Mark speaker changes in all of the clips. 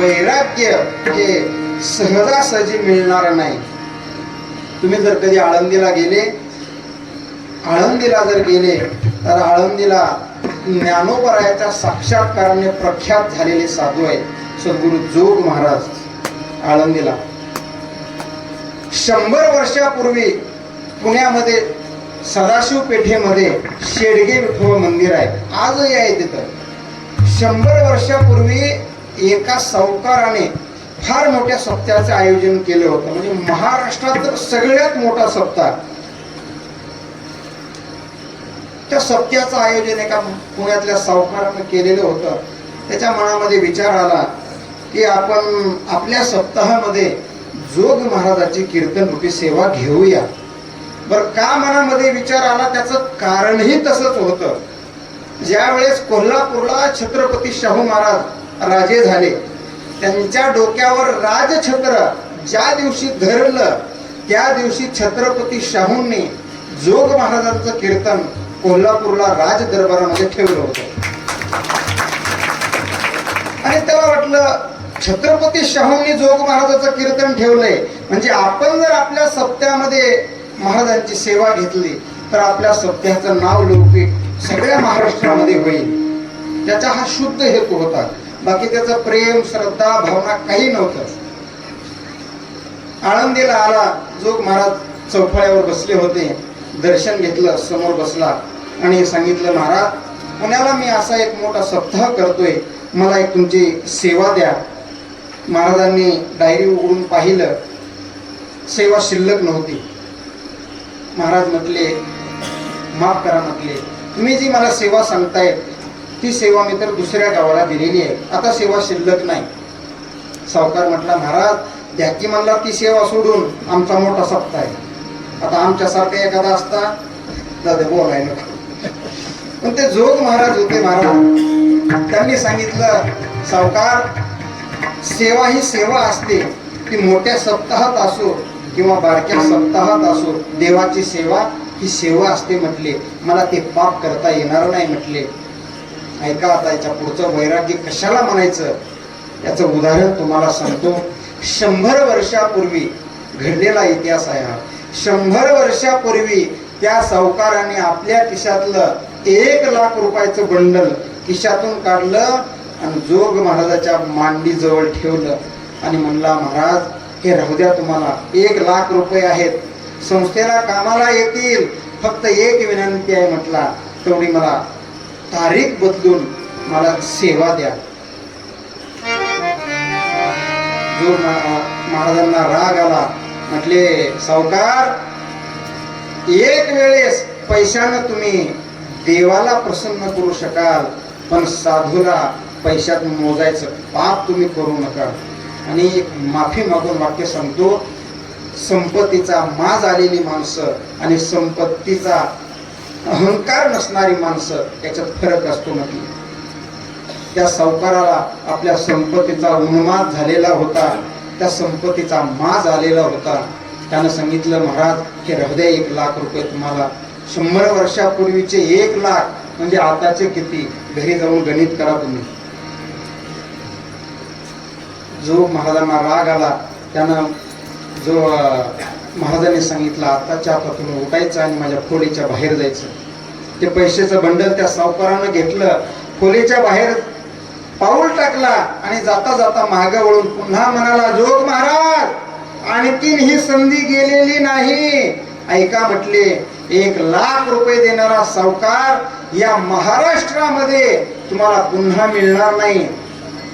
Speaker 1: वैराग्य हे सहजासहजी मिळणार नाही. तुम्ही जर कधी आळंदीला गेले आळंदीला जर गेले तर आळंदीला ज्ञानोबरायाच्या साक्षात्काराने प्रख्यात झालेले साधू आहेत. सद्गुरु जोग महाराज आळंदीला. शंभर वर्षापूर्वी पुण्यामध्ये सदाशिव पेठेमध्ये शेडगे विठोबा मंदिर आहे. आजही आहे तिथं. शंभर वर्षापूर्वी एका सावकाराने फार मोठ्या सप्ताहाचं आयोजन केलं होतं. म्हणजे महाराष्ट्रात तर सगळ्यात मोठा सप्ताह. त्या सप्त्याचं आयोजन एका पुण्यातल्या सावकारानं केलेलं होतं. त्याच्या मनामध्ये विचार आला की आपण आपल्या सप्ताहामध्ये जोग महाराजाची कीर्तन रूपी सेवा घेऊया. बर का मनामध्ये विचार आला? त्याचं कारणही तसंच होतं. ज्यावेळेस कोल्हापूरला छत्रपती शाहू महाराज राजे झाले. त्यांच्या डोक्यावर राजछत्र ज्या दिवशी धरलं त्या दिवशी छत्रपती शाहूंनी जोग महाराजांचं कीर्तन कोल्हापूरला राज दरबारामध्ये ठेवलं होतं. आणि त्याला वाटलं छत्रपती शाहूंनी जोग महाराजाचं कीर्तन ठेवलंय. म्हणजे आपण जर आपल्या सप्त्यामध्ये महाराजांची सेवा घेतली तर आपल्या सप्त्याचं नाव लौकिक सगळ्या महाराष्ट्रामध्ये होईल. त्याचा हा शुद्ध हेतू होता. बाकी त्याचं प्रेम श्रद्धा भावना काही नव्हतं. आळंदीला आला जोग महाराज चौफळ्यावर बसले होते. दर्शन घेतलं समोर बसला आणि सांगितलं महाराज पुण्याला मी असा एक मोठा सप्ताह करतोय. मला एक तुमची सेवा द्या. महाराजांनी डायरी उघडून पाहिलं. सेवा शिल्लक नव्हती. महाराज म्हटले माफ करा म्हटले तुम्ही जी मला सेवा सांगतायत ती सेवा मी तर दुसऱ्या गावाला दिलेली आहे. आता सेवा शिल्लक नाही. सावकार म्हटला महाराज ध्याकी म्हणला ती सेवा सोडून आमचा मोठा सप्ताह आहे. आता आमच्यासारखा एखादा असता दादा बोलाय नका. पण ते जोग महाराज होते महाराज. त्यांनी सांगितलं सावकार सेवा ही सेवा असते. ती मोठ्या सप्ताहात असो किंवा बारक्या सप्ताहात असो देवाची सेवा ही सेवा असते म्हटले. मला ते पाप करता येणार नाही म्हटले. ऐका आता याच्या पुढचं वैराग्य कशाला म्हणायचं? याचं उदाहरण तुम्हाला सांगतो. शंभर वर्षापूर्वी घडलेला इतिहास आहे हा. शंभर वर्षापूर्वी त्या सावकाराने आपल्या खिशातलं एक लाख रुपयाचं बंडल खिशातून काढलं आणि जोग महाराजाच्या मांडीजवळ ठेवलं. आणि म्हणला महाराज हे राहू द्या तुम्हाला. एक लाख रुपये आहेत. संस्थेला कामाला येतील. फक्त एक विनंती आहे म्हटला. तेवढी मला तारीख बदलून मला सेवा द्या. जो महाराजांना राग आला म्हटले सावकार एक वेळेस पैशानं तुम्ही देवाला प्रसन्न करू शकाल पण साधूला पैशात मोजायचं पाप तुम्ही करू नका. आणि एक माफी मागून वाक्य सांगतो संपत्तीचा माज आलेली माणसं आणि संपत्तीचा अहंकार नसणारी माणसं याच्यात फरक असतो नक्की. त्या सावकाराला आपल्या संपत्तीचा उन्माद झालेला होता त्या संपत्तीचा माज आलेला होता. त्यानं सांगितलं महाराज हे हृदय एक लाख रुपये तुम्हाला. शंभर वर्षापूर्वीचे एक लाख म्हणजे आताचे किती? घरी जाऊन गणित करा तुम्ही. जो महाराजांना राग आला त्यानं जो महाराजांनी सांगितलं आताच्या आता तुम्ही उठायचं आणि माझ्या खोलीच्या बाहेर जायचं. ते पैशाचं बंडल त्या सावकारानं घेतलं खोलीच्या बाहेर पाऊल टाकला आणि जाता जाता मागे वळून पुन्हा म्हणाला जोग महाराज आणखीन ही संधी गेलेली नाही. ऐका म्हटले एक लाख रुपये देणारा सावकार या महाराष्ट्रामध्ये तुम्हाला पुन्हा मिळणार नाही.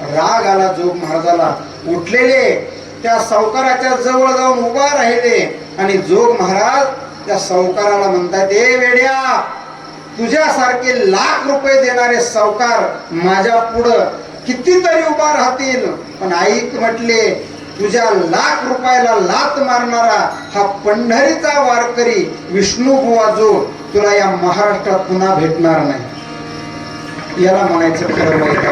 Speaker 1: राग आला जोग महाराजाला. उठलेले त्या सावकाराच्या जवळ जाऊन उभा राहिले. आणि जोग महाराज त्या सावकाराला म्हणतात ए वेड्या तुझ्यासारखे लाख रुपये देणारे सावकार माझ्या पुढं कितीतरी उभा राहतील. पण ऐक म्हटले तुझ्या लाख रुपयाला लात मारणारा हा पंढरीचा वारकरी विष्णू बुवा जो तुला या महाराष्ट्रात पुन्हा भेटणार नाही. याला म्हणायचं खरं वाईट